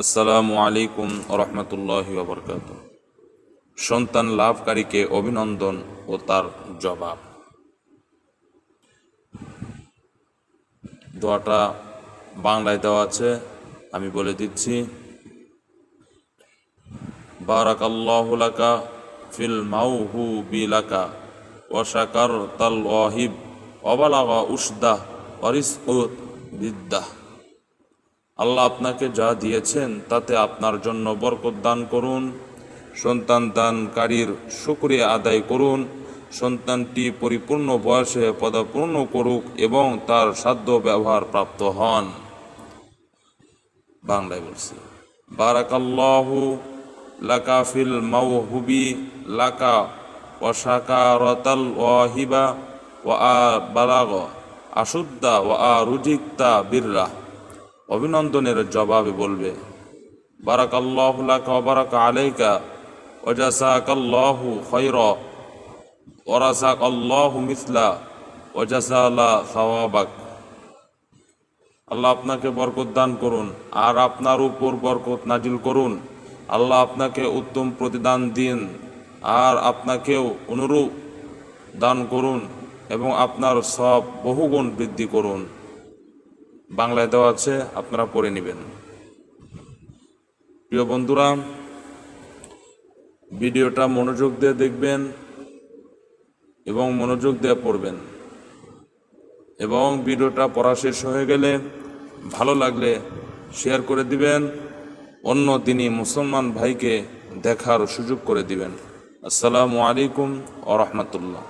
আসসালামু আলাইকুম রহমতুল্লাহ বরকাত সন্তান লাভকারীকে অভিনন্দন ও তার জবাব। দোয়াটা বাংলায় দেওয়া আছে, আমি বলে দিচ্ছি। বারাকাল্লাহু লাকা ফিল মাউহু বিলাকা ওয়াশাকার তাল ওয়াহিব অবালাগা উসদাহ অরিসউত বিদ্যাহ আল্লাহ আপনাকে যা দিয়েছেন তাতে আপনার জন্য বরকত দান করুন। সন্তান দানকারীর শুক্রিয়া আদায় করুন। সন্তানটি পরিপূর্ণ বয়সে পদাপূর্ণ করুক এবং তার সাধ্য ব্যবহার প্রাপ্ত হন। বাংলায় বলছি, বারাকাল্লাহু লাকা ফিল মাওহুবি লাকা ওয়াশাকারাতাল ওয়াহিবা ওয়া বালাগ আশুদ্দা ওয়া রুজিকতা বিররা অভিনন্দনের জবাবে বলবে, বারাকাল্লাহু লাকা ওয়া বারাকা আলাইকা ওয়া জাযাকাল্লাহু খায়রা ওয়া রাযাকাল্লাহু মিসলা ওয়া জাযালা সাওয়াবাক। আল্লাহ আপনাকে বরকত দান করুন আর আপনার উপর বরকত নাজিল করুন। আল্লাহ আপনাকে উত্তম প্রতিদান দিন আর আপনাকেও অনুরূপ দান করুন এবং আপনার সব বহুগুণ বৃদ্ধি করুন। বাংলায় দেওয়া আছে, আপনারা পড়ে নেবেন। প্রিয় বন্ধুরা, ভিডিওটা মনোযোগ দিয়ে দেখবেন এবং মনোযোগ দিয়ে পড়বেন। এবং ভিডিওটা পড়া শেষ হয়ে গেলে ভালো লাগলে শেয়ার করে দিবেন, অন্য তিনি মুসলমান ভাইকে দেখার সুযোগ করে দিবেন। আসসালামু আলাইকুম আ রহমতুল্লাহ।